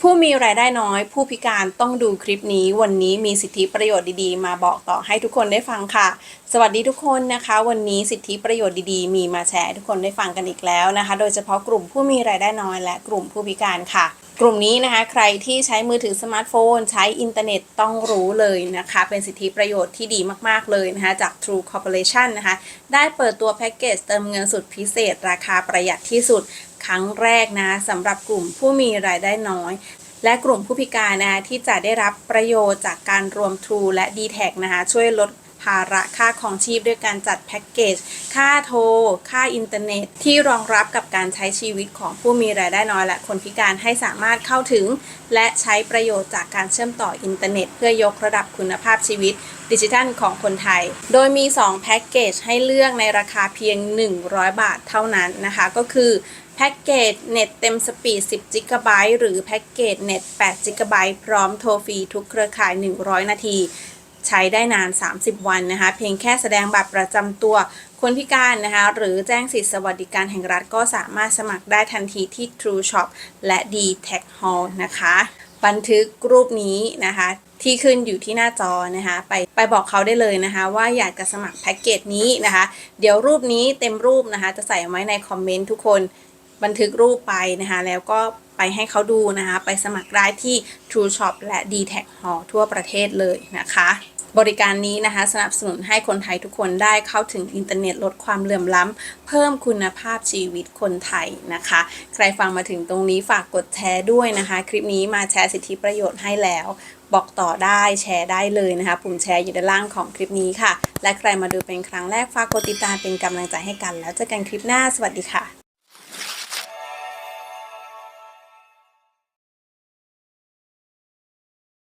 ผู้มีรายได้น้อย ผู้พิการต้องดูคลิปนี้ วันนี้มีสิทธิประโยชน์ดีๆ มาบอกต่อให้ทุกคนได้ฟังค่ะ สวัสดีทุกคนนะคะ วันนี้สิทธิประโยชน์ดีๆ มีมาแชร์ทุกคนได้ฟังกันอีกแล้วนะคะ โดยเฉพาะกลุ่มผู้มีรายได้น้อย และกลุ่มผู้พิการค่ะ กลุ่มนี้นะคะ ใครที่ใช้มือถือสมาร์ทโฟน ใช้อินเทอร์เน็ตต้องรู้เลยนะคะ เป็นสิทธิประโยชน์ที่ดีมากๆเลยนะคะจาก True Corporation นะคะได้เปิดตัวแพ็กเกจเติมเงินสุดพิเศษ ราคาประหยัดที่สุด ครั้งแรกนะสำหรับกลุ่มผู้มีรายได้น้อย และกลุ่มผู้พิการนะคะที่จะได้รับประโยชน์จากการรวม True และ d t แทนะคะช่วยลดภาระค่าของชีพด้วยการจัดแพ็กเกจ ค่าโทร ค่าอินเทอร์เน็ต ที่รองรับกับการใช้ชีวิตของผู้มีรายได้น้อยและคนพิการให้สามารถเข้าถึง และใช้ประโยชน์จากการเชื่อมต่ออินเทอร์เน็ต เพื่อยกระดับคุณภาพชีวิต ดิจิทัลของคนไทย โดยมี 2 แพ็กเกจให้เลือกในราคาเพียง 100 บาทเท่านั้นนะคะ ก็คือแพ็กเกจเน็ตเต็มสปีด 10 g b หรือแพ็กเกจเน็ต 8 g b พร้อมโทรฟรีทุกเครือข่าย 100 นาที ใช้ได้นาน 30 วันนะคะ เพียงแค่แสดงบัตรประจำตัวคนพิการนะคะ หรือแจ้งสิทธิสวัสดิการแห่งรัฐก็สามารถสมัครได้ทันทีที่ True Shop และ d t a c Hall นะคะ บันทึกรูปนี้นะคะ ที่ขึ้นอยู่ที่หน้าจอนะคะ ไปไปบอกเขาได้เลยนะคะ ว่าอยากจะสมัครแพ็กเกจนี้นะคะ เดี๋ยวรูปนี้เต็มรูปนะคะ จะใส่ไว้ในคอมเมนต์ทุกคนบันทึกรูปไปนะคะ แล้วก็ไปให้เขาดูนะคะ ไปสมัครได้ที่ True Shop และ d t a c Hall ทั่วประเทศเลยนะคะ บริการนี้นะคะ สนับสนุนให้คนไทยทุกคนได้เข้าถึงอินเทอร์เน็ตลดความเหลื่อมล้ำ เพิ่มคุณภาพชีวิตคนไทยนะคะ ใครฟังมาถึงตรงนี้ฝากกดแชร์ด้วยนะคะ คลิปนี้มาแชร์สิทธิประโยชน์ให้แล้ว บอกต่อได้แชร์ได้เลยนะคะปุ่มแชร์อยู่ด้านล่างของคลิปนี้ค่ะ และใครมาดูเป็นครั้งแรกฝากกดติดตามเป็นกำลังใจให้กัน แล้วเจอกันคลิปหน้าสวัสดีค่ะ